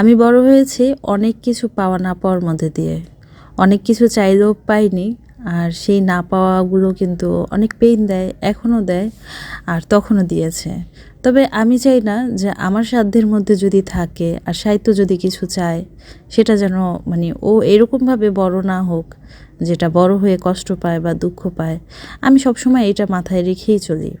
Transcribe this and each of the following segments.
আমি বড় হয়েছি অনেক কিছু পাওয়া না পাওয়ার মধ্যে দিয়ে। অনেক কিছু চাইলেও পাইনি আর সেই না পাওয়াগুলো কিন্তু অনেক পেইন দেয়, এখনও দেয় আর তখনও দিয়েছে। তবে আমি চাই না যে আমার সাধ্যের মধ্যে যদি থাকে আর সাহিত্য যদি কিছু চায়, সেটা যেন মানে ও এরকমভাবে বড় না হোক, যেটা বড় হয়ে কষ্ট পায় বা দুঃখ পায়, আমি সবসময় এটা মাথায় রেখেই চলি।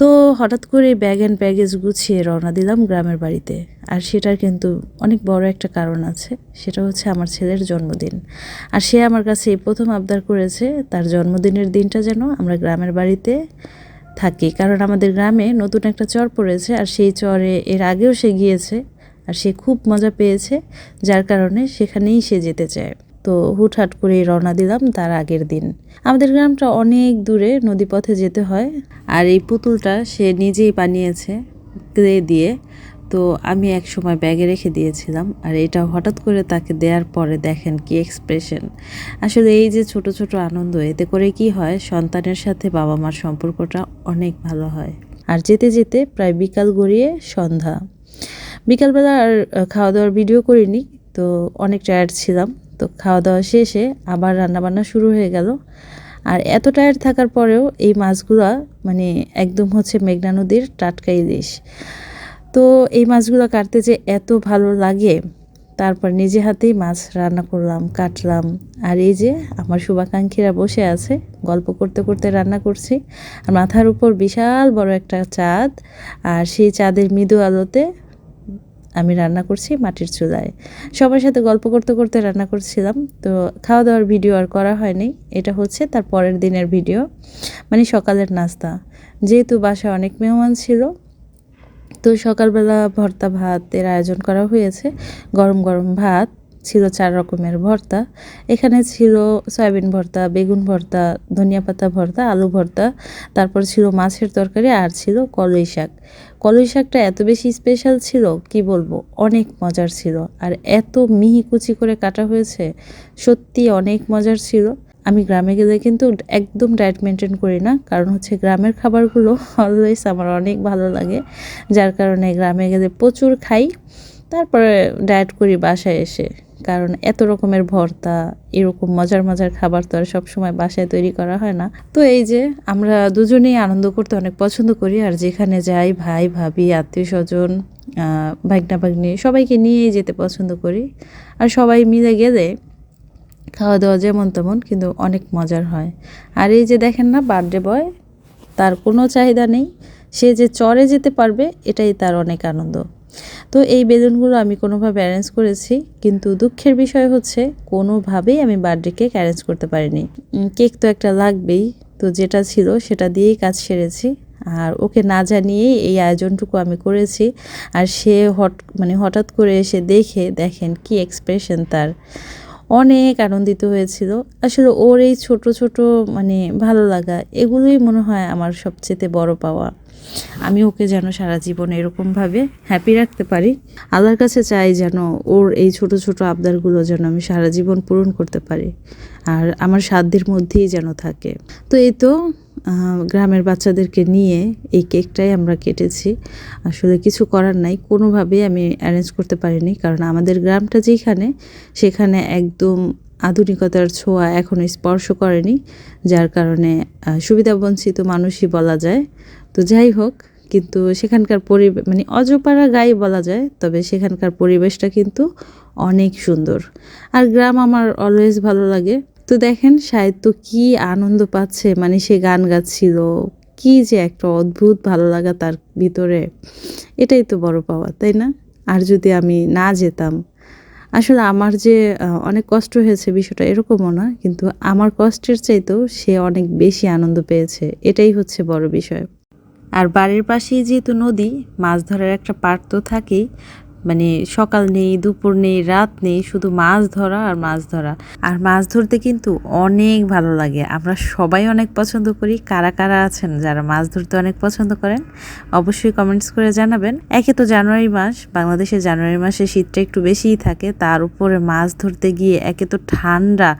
তো হঠাৎ করে ব্যাগ অ্যান্ড ব্যাগেজ গুছিয়ে রওনা দিলাম গ্রামের বাড়িতে। আর সেটার কিন্তু অনেক বড় একটা কারণ আছে, সেটা হচ্ছে আমার ছেলের জন্মদিন। আর সে আমার কাছে এই প্রথম আবদার করেছে, তার জন্মদিনের দিনটা যেন আমরা গ্রামের বাড়িতে থাকি। কারণ আমাদের গ্রামে নতুন একটা চর পড়েছে, আর সেই চরে এর আগেও সে গিয়েছে, আর সে খুব মজা পেয়েছে, যার কারণে সেখানেই সে যেতে চায়। তো হুটহাট করে রওনা দিলাম তার আগের দিন। আমাদের গ্রামটা অনেক দূরে, নদীপথে যেতে হয়। আর এই পুতুলটা সে নিজেই বানিয়েছে ক্লে দিয়ে। তো আমি এক সময় ব্যাগে রেখে দিয়েছিলাম। আর এটা হঠাৎ করে তাকে দেওয়ার পরে দেখেন কি এক্সপ্রেশন আসলে এই যে ছোট ছোট আনন্দ, এতে করে কি হয়, সন্তানের সাথে বাবা মার সম্পর্কটা অনেক ভালো হয়। আর যেতে যেতে প্রায় বিকাল গড়িয়ে সন্ধ্যা। বিকালবেলা আর খাওয়া দাওয়ার ভিডিও করিনি, তো অনেক টায়ার্ড ছিলাম। তো খাওয়া দাওয়া শেষে আবার রান্নাবান্না শুরু হয়ে গেল। আর এত টায়ার্ড থাকার পরেও এই মাছগুলো মানে একদম হচ্ছে মেঘনা নদীর টাটকা ইলিশ তো এই মাছগুলো কাটতে যে এত ভালো লাগে, তারপর নিজে হাতেই মাছ রান্না করলাম, কাটলাম। আর এই যে আমার শুভাকাঙ্ক্ষীরা বসে আছে, গল্প করতে করতে রান্না করছি। আর মাথার উপর বিশাল বড় একটা চাঁদ, আর সেই চাঁদের মৃদু আলোতে আমি রান্না করছি মাটির চুলায়। সবার সাথে গল্প করতে করতে রান্না করছিলাম, তো খাওয়া দাওয়ার ভিডিও আর করা হয়নি, এটা হচ্ছে তার পরের দিনের ভিডিও মানে সকালের নাস্তা। যেহেতু বাসায় অনেক মেহমান ছিল, তো সকালবেলা ভর্তা ভাতের আয়োজন করা হয়েছে, গরম গরম ভাত ছিল চার রকমের ভর্তা। এখানে ছিল সয়াবিন ভর্তা, বেগুন ভর্তা, ধনিয়া পাতা ভর্তা, আলু ভর্তা, তারপর ছিল মাছের তরকারি আর ছিল কলই শাক। কলই শাকটা এত বেশি স্পেশাল ছিল, কি বলব, অনেক মজার ছিল। আর এত মিহি কুচি করে কাটা হয়েছে, সত্যি অনেক মজার ছিল। আমি গ্রামে গেলে কিন্তু একদম ডায়েট মেনটেন করি না, কারণ হচ্ছে গ্রামের খাবারগুলো অলওয়েজ আমার অনেক ভালো লাগে। যার কারণে গ্রামে গেলে প্রচুর খাই, তারপরে ডায়েট করি বাসায় এসে। কারণ এত রকমের ভর্তা, এরকম মজার মজার খাবার তো আর সবসময় বাসায় তৈরি করা হয় না। তো এই যে আমরা দুজনেই আনন্দ করতে অনেক পছন্দ করি আর যেখানে যাই ভাই, ভাবি আত্মীয় স্বজন ভাগনা ভাগ্নি সবাইকে নিয়েই যেতে পছন্দ করি। আর সবাই মিলে গেলে খাওয়া দাওয়া যেমন তেমন কিন্তু অনেক মজার হয়। আর এই যে দেখেন না বার্থডে বয় তার কোনো চাহিদা নেই। সে যে চরে যেতে পারবে, এটাই তার অনেক আনন্দ। তো এই বেলুনগুলো আমি কোনোভাবে অ্যারেঞ্জ করেছি, কিন্তু দুঃখের বিষয় হচ্ছে কোনোভাবেই আমি বার্থডে কেক অ্যারেঞ্জ করতে পারিনি। কেক তো একটা লাগবেই, তো যেটা ছিল সেটা দিয়েই কাজ সেরেছি। আর ওকে না জানিয়েই এই আয়োজনটুকু আমি করেছি, আর সে হট মানে হঠাৎ করে এসে দেখে দেখেন কি এক্সপ্রেশন তার। অনেক আনন্দিত হয়েছিল। আসলে ওর এই ছোট ছোট মানে ভালো লাগা, এগুলোই মনে হয় আমার সবচেয়ে বড় পাওয়া। আমি ওকে যেন সারা জীবন এরকমভাবে হ্যাপি রাখতে পারি। আল্লাহর কাছে চাই যেন ওর এই ছোট ছোট আবদারগুলো যেন আমি সারা জীবন পূরণ করতে পারি। আর আমার সাধ্যের মধ্যেই যেন থাকে। তো এই তো গ্রামের বাচ্চাদেরকে নিয়ে এই কেকটাই আমরা কেটেছি। আসলে কিছু করার নাই, কোনোভাবেই আমি অ্যারেঞ্জ করতে পারিনি, কারণ আমাদের গ্রামটা যেখানে, সেখানে একদম আধুনিকতার ছোঁয়া এখনও স্পর্শ করেনি, যার কারণে সুবিধাবঞ্চিত মানুষই বলা যায়। তো যাই হোক, কিন্তু সেখানকার পরিবেশ মানে অজপাড়া গায়ে বলা যায়, তবে সেখানকার পরিবেশটা কিন্তু অনেক সুন্দর। আর গ্রাম আমার অলওয়েজ ভালো লাগে। তো দেখেন সাহিত্য কি আনন্দ পাচ্ছে মানে সে গান গাচ্ছিল, কি যে একটা অদ্ভুত ভালো লাগা তার ভিতরে। এটাই তো বড় পাওয়া, তাই না? আর যদি আমি না যেতাম, আসলে আমার যে অনেক কষ্ট হয়েছে বিষয়টা এরকমও না, কিন্তু আমার কষ্টের চাইতেও সে অনেক বেশি আনন্দ পেয়েছে, এটাই হচ্ছে বড় বিষয়। আর বাড়ির পাশেই যেহেতু নদী, মাছ ধরার একটা পার্ট তো থাকেই মানে সকাল নেই, দুপুর নেই, রাত নেই, শুধু মাছ ধরা আর মাছ ধরা। আর মাছ ধরতে কিন্তু অনেক ভালো লাগে। আমরা সবাই অনেক পছন্দ করি। কারা কারা আছেন যারা মাছ ধরতে অনেক পছন্দ করেন, অবশ্যই কমেন্টস করে জানাবেন। একে তো জানুয়ারি মাস। বাংলাদেশে জানুয়ারি মাসে শীতটা একটু বেশিই থাকে। তার উপরে মাছ ধরতে গিয়ে একে তো ঠান্ডা।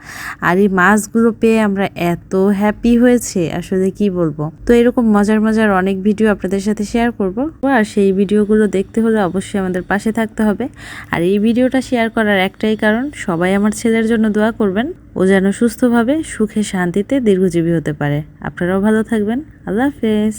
আর এই মাছগুলো পেয়ে আমরা এত হ্যাপি হয়েছে। আসলে কি বলব? তো এরকম মজার মজার অনেক ভিডিও আপনাদের সাথে শেয়ার করব। আর সেই ভিডিওগুলো দেখতে হলে অবশ্যই আমাদের পাশে থাকতে হবে। আর এই ভিডিওটা শেয়ার করার একটাই কারণ, সবাই আমার ছেলের জন্য দোয়া করবেন। ও যেন সুস্থভাবে, সুখে, শান্তিতে, দীর্ঘজীবী হতে পারে। আপনারাও ভালো থাকবেন। আল্লাহ হাফেজ।